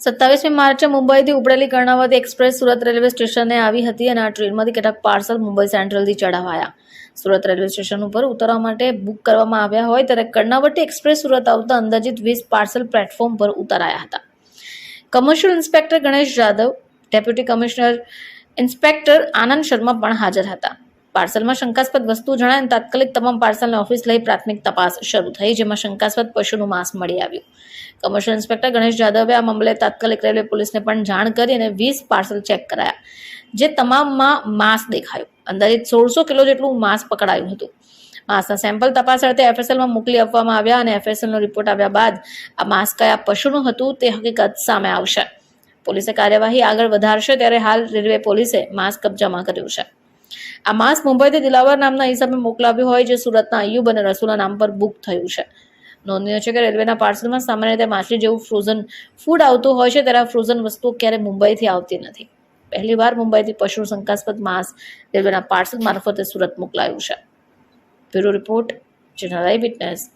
સત્તાવીસમી માર્ચે મુંબઈથી ઉપડેલી કર્ણાવતી એક્સપ્રેસ સુરત રેલવે સ્ટેશને આવી હતી અને આ ટ્રેનમાંથી કેટલાક પાર્સલ મુંબઈ સેન્ટ્રલથી ચઢાવાયા સુરત રેલવે સ્ટેશન ઉપર ઉતરવા માટે બુક કરવામાં આવ્યા હોય ત્યારે કર્ણાવતી એક્સપ્રેસ સુરત આવતા અંદાજિત વીસ પાર્સલ પ્લેટફોર્મ પર ઉતરાયા હતા. Commercial inspector Ganesh Jadhav deputy commissioner inspector Anand Sharma પણ હાજર હતા. પાર્સલમાં શંકાસ્પદ વસ્તુ જણાય તાત્કાલિક તમામ પાર્સલને ઓફિસ લઈ પ્રાથમિક તપાસ શરૂ થઈ, જેમાં શંકાસ્પદ પશુનું માંસ મળી આવ્યું. કમર્શિયલ ઇન્સ્પેક્ટર ગણેશ જાદવે આ મામલે તાત્કાલિક રેલવે પોલીસને પણ જાણ કરી અને વીસ પાર્સલ ચેક કરાયા, જે તમામમાં માંસ દેખાયું. અંદાજિત સોળસો કિલો જેટલું માંસ પકડાયું હતું. માંસના સેમ્પલ તપાસ અર્થે એફએસએલમાં મોકલી આપવામાં આવ્યા અને એફએસએલનો રિપોર્ટ આવ્યા બાદ આ માંસ કયા પશુનું હતું તે હકીકત સામે આવશે. પોલીસે કાર્યવાહી આગળ વધારશે ત્યારે હાલ રેલવે પોલીસે માંસ કબજામાં કર્યું છે. આ માસ મુંબઈથી દિલાવર નામના હિસાબે મોકલાવ્યું હોય જે સુરતના અયુબ અને રસુલા નામ પર બુક થયું છે. નોંધનીય છે કે રેલવેના પાર્સલમાં સામાન્ય રીતે માછલી જેવું ફ્રોઝન ફૂડ આવતું હોય છે, ત્યારે ફ્રોઝન વસ્તુઓ ક્યારેય મુંબઈથી આવતી નથી. પહેલીવાર મુંબઈથી પશુ શંકાસ્પદ માસ રેલવેના પાર્સલ મારફતે સુરત મોકલાયું છે. Bureau report, general eye witness